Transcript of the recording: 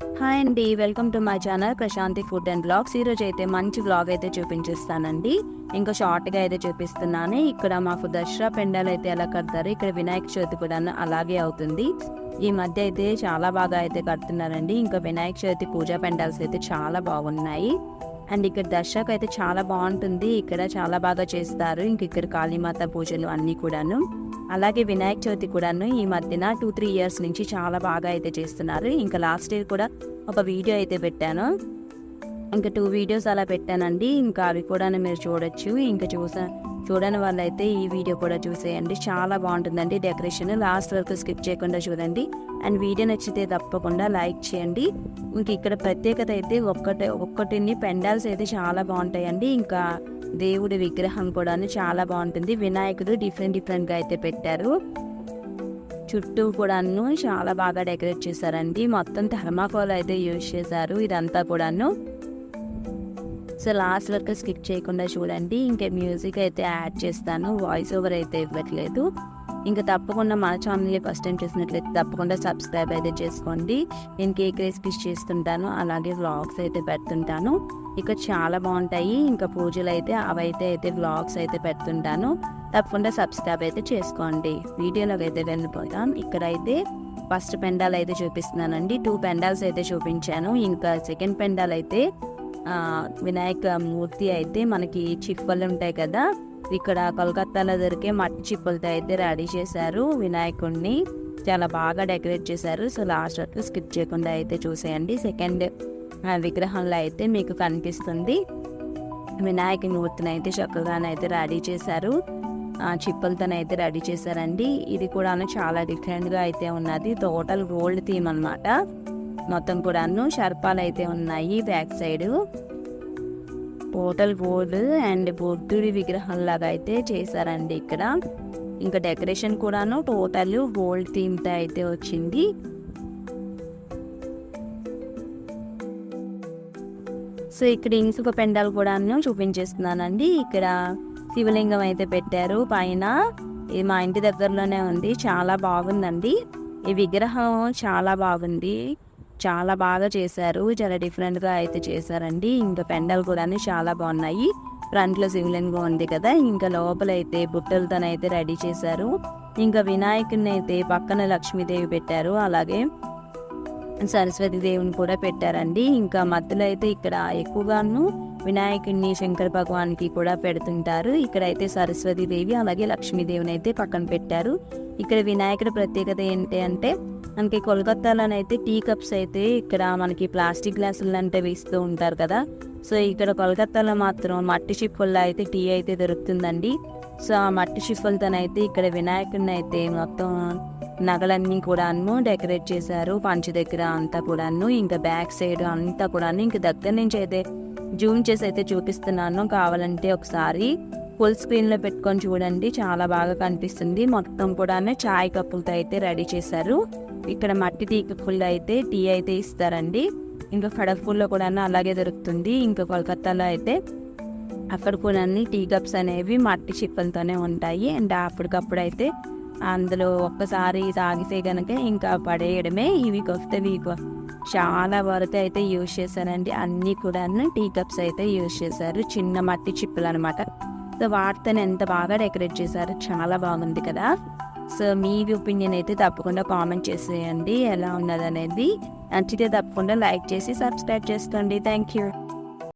Hi అండి welcome to my channel Prashanti food and blogs ఈరోజు అయితే మంచి బ్లాగ్ అయితే చూపించేస్తానండి. ఇంకా షార్ట్గా అయితే చూపిస్తున్నాను. ఇక్కడ మాకు దసరా పెండాలు అయితే ఎలా కడతారు? ఇక్కడ వినాయక చవితి కూడా అలాగే అవుతుంది. ఈ మధ్య అయితే చాలా బాగా అయితే కడుతున్నారండి. ఇంకా వినాయక చవితి పూజా పెండాల్స్ అయితే చాలా బాగున్నాయి. అండ్ ఇక్కడ దర్శకు అయితే చాలా బాగుంటుంది. ఇక్కడ చాలా బాగా చేస్తారు. ఇంక ఇక్కడ కాళీమాత పూజలు అన్నీ కూడాను. అలాగే వినాయక చవితి కూడాను ఈ మధ్యన టూ త్రీ ఇయర్స్ నుంచి చాలా బాగా అయితే చేస్తున్నారు. ఇంకా లాస్ట్ ఇయర్ కూడా ఒక వీడియో అయితే పెట్టాను. ఇంకా టూ వీడియోస్ అలా పెట్టానండి. ఇంకా అవి కూడా మీరు చూడొచ్చు. ఇంకా చూసా చూడని వాళ్ళైతే ఈ వీడియో కూడా చూసేయండి. చాలా బాగుంటుందండి డెకరేషన్ లాస్ట్ వరకు స్కిప్ చేయకుండా చూడండి. అండ్ వీడియో నచ్చితే తప్పకుండా లైక్ చేయండి. ఇంక ఇక్కడ ప్రత్యేకత అయితే ఒక్కటే ఒక్కటిని పెండాల్స్ అయితే చాలా బాగుంటాయండి. ఇంకా దేవుడి విగ్రహం కూడా చాలా బాగుంటుంది. వినాయకుడు డిఫరెంట్ డిఫరెంట్గా అయితే పెట్టారు. చుట్టూ కూడాను చాలా బాగా డెకరేట్ చేశారండి. మొత్తం థర్మాకోల్ అయితే యూజ్ చేశారు. ఇదంతా కూడాను. సో లాస్ట్ వరకు స్కిప్ చేయకుండా చూడండి. ఇంకా మ్యూజిక్ అయితే యాడ్ చేస్తాను. వాయిస్ ఓవర్ అయితే ఇవ్వట్లేదు. ఇంకా తప్పకుండా మన ఛానల్ని ఫస్ట్ టైం చూసినట్లయితే తప్పకుండా సబ్స్క్రైబ్ అయితే చేసుకోండి. నేను కేక్ రెసిపీస్ చేస్తుంటాను. అలాగే వ్లాగ్స్ అయితే పెడుతుంటాను. ఇక చాలా బాగుంటాయి. ఇంకా పూజలు అయితే అవైతే అయితే వ్లాగ్స్ అయితే పెడుతుంటాను. తప్పకుండా సబ్స్క్రైబ్ అయితే చేసుకోండి. వీడియోలోకి అయితే వెళ్ళిపోతాం ఇక్కడైతే ఫస్ట్ పెండాల్ అయితే చూపిస్తున్నానండి. టూ పెండాల్స్ అయితే చూపించాను. ఇంకా సెకండ్ పెండాల్ అయితే వినాయక మూర్తి అయితే మనకి చిప్పలు ఉంటాయి కదా. ఇక్కడ కోల్కత్తాలో దొరికే మట్టి చిప్పలతో అయితే రెడీ చేశారు వినాయకుడిని చాలా బాగా డెకరేట్ చేశారు. సో లాస్ట్ వరకు స్కిప్ చేయకుండా అయితే చూసేయండి. సెకండ్ విగ్రహంలో అయితే మీకు కనిపిస్తుంది. వినాయక మూర్తిని అయితే చక్కగానైతే రెడీ చేశారు. చిప్పలతోనైతే రెడీ చేశారండి. ఇది కూడా చాలా డిఫరెంట్గా అయితే ఉన్నది. టోటల్ గోల్డ్ థీమ్ అన్నమాట. మొత్తం కూడాను షర్పాలు అయితే ఉన్నాయి బ్యాక్ సైడ్. పోటల్ గోల్డ్ అండ్ బుద్ధుడి విగ్రహం లాగా అయితే చేశారండి ఇక్కడ. ఇంకా డెకరేషన్ కూడాను టోటల్ గోల్డ్ థీమ్తో అయితే వచ్చింది. సో ఇక్కడ ఇంకొక పెండాలు కూడాను చూపించేస్తున్నానండి. ఇక్కడ శివలింగం అయితే పెట్టారు పైన. ఇది మా ఇంటి దగ్గరలోనే ఉంది. చాలా బాగుందండి. ఈ విగ్రహం చాలా బాగుంది. చాలా బాగా చేశారు. చాలా డిఫరెంట్గా అయితే చేశారండి. ఇంకా పెండలు కూడా చాలా బాగున్నాయి. ఫ్రంట్లో శివలింగం ఉంది కదా. ఇంకా లోపల అయితే బుట్టలతోనైతే రెడీ చేశారు. ఇంకా వినాయకుడిని అయితే పక్కన లక్ష్మీదేవి పెట్టారు. అలాగే సరస్వతి దేవుని కూడా పెట్టారండి. ఇంకా మధ్యలో అయితే ఇక్కడ ఎక్కువగాను వినాయకుడిని శంకర భగవాన్కి కూడా పెడుతుంటారు. ఇక్కడైతే సరస్వతి దేవి అలాగే లక్ష్మీదేవిని అయితే పక్కన పెట్టారు. ఇక్కడ వినాయకుడి ప్రత్యేకత ఏంటి అంటే మనకి కోల్కత్తాలోనైతే టీ కప్స్ అయితే ఇక్కడ మనకి ప్లాస్టిక్ గ్లాసులు అంటే వేస్తూ ఉంటారు కదా. సో ఇక్కడ కోల్కత్తాలో మాత్రం మట్టి చిప్పుల్లో అయితే టీ అయితే దొరుకుతుందండి. సో ఆ మట్టి చిప్పులతోనైతే ఇక్కడ వినాయకుడిని అయితే మొత్తం నగలన్నీ కూడాను డెకరేట్ చేశారు. పంచ దగ్గర అంతా కూడాను ఇంకా బ్యాక్ సైడ్ అంతా కూడాను ఇంకా దగ్గర నుంచి అయితే జూమ్ చేసి అయితే చూపిస్తున్నాను. కావాలంటే ఒకసారి ఫుల్ స్క్రీన్లో పెట్టుకొని చూడండి. చాలా బాగా కనిపిస్తుంది. మొత్తం కూడానే చాయ్ కప్పులతో అయితే రెడీ చేశారు. ఇక్కడ మట్టి టీ కప్పుల్లో అయితే టీ అయితే ఇస్తారండి. ఇంకా కడపూల్లో కూడా అలాగే దొరుకుతుంది. ఇంకా కోల్కత్తాలో అయితే అక్కడ కూడా అన్ని టీ కప్స్ అనేవి మట్టి చిప్పలతోనే ఉంటాయి. అండ్ అప్పటికప్పుడు అయితే అందులో ఒక్కసారి తాగితే కనుక ఇంకా పడేయడమే. ఇవి కొత్తవి కొ- చాలా వరకు అయితే యూజ్ చేశారండి. అన్నీ కూడా టీ కప్స్ అయితే యూజ్ చేశారు. చిన్న మట్టి చిప్పులు అనమాట సో వాటితోనే ఎంత బాగా డెకరేట్ చేశారు చాలా బాగుంది కదా. సో మీ ఒపీనియన్ అయితే తప్పకుండా కామెంట్ చేసేయండి ఎలా ఉన్నది అనేది నచ్చితే తప్పకుండా లైక్ చేసి సబ్స్క్రైబ్ చేసుకోండి. Thank you.